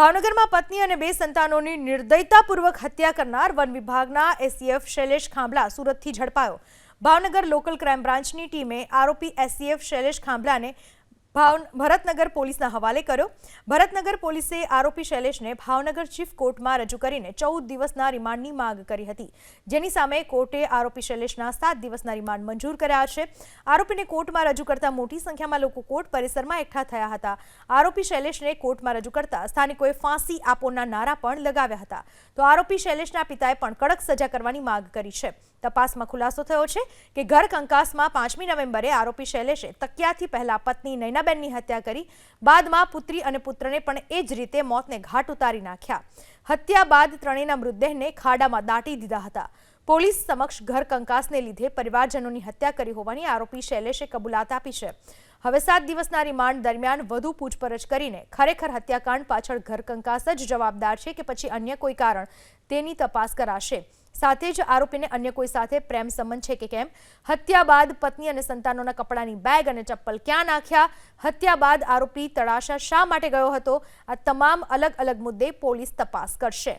ભાવનગરમાં પત્ની અને બે સંતાનોની નિર્દયતાપૂર્વક હત્યા કરનાર વન વિભાગના એસીએફ શૈલેષ ખાંભલા સુરતથી ઝડપાયો. ભાવનગર લોકલ ક્રાઇમ બ્રાન્ચની ટીમે આરોપી એસીએફ શૈલેષ ખાંભલાને ભાવ ભરતનગર પોલીસના હવાલે કર્યો. ભરતનગર પોલીસે આરોપી શૈલેષને ભાવનગર ચીફ કોર્ટમાં રજૂ કરીને ચૌદ દિવસના રિમાન્ડની માંગ કરી હતી. જેની સામે કોર્ટે આરોપી શૈલેષના સાત દિવસના રિમાન્ડ મંજૂર કર્યા છે. આરોપીને કોર્ટમાં રજૂ કરતા મોટી સંખ્યામાં લોકો કોર્ટ પરિસરમાં એકઠા થયા હતા. આરોપી શૈલેષને કોર્ટમાં રજૂ કરતા સ્થાનિકોએ ફાંસી આપોના નારા પણ લગાવ્યા હતા. તો આરોપી શૈલેષના પિતાએ પણ કડક સજા કરવાની માંગ કરી છે. તપાસમાં ખુલાસો થયો છે કે ઘર કંકાસમાં પાંચમી નવેમ્બરે આરોપી શૈલેષે તકિયાથી પહેલા પત્ની નૈનાબેનની હત્યા કરી, બાદમાં પુત્રી અને પુત્રને પણ એ જ રીતે મોતને ઘાટ ઉતારી નાખ્યા. હત્યા બાદ ત્રણેયના મૃતદેહને ખાડામાં દાટી દીધા હતા. પોલીસ સમક્ષ ઘર કંકાસને લીધે પરિવારજનોની હત્યા કરી હોવાની આરોપી શૈલેષે કબૂલાત આપી છે. હવે સાત દિવસના રિમાન્ડ દરમિયાન વધુ પૂછપરછ કરીને ખરેખર હત્યાકાંડ પાછળ ઘર કંકાસ જ જવાબદાર છે કે પછી અન્ય કોઈ કારણ તેની તપાસ કરાશે? સાથે જ આરોપીને અન્ય કોઈ સાથે પ્રેમ સંબંધ છે કે કેમ? હત્યા બાદ પત્ની અને સંતાનોના કપડાની બેગ અને ચપ્પલ ક્યાં નાખ્યા? હત્યા બાદ આરોપી તળાશા શા માટે ગયો હતો? આ તમામ અલગ અલગ મુદ્દે પોલીસ તપાસ કરશે.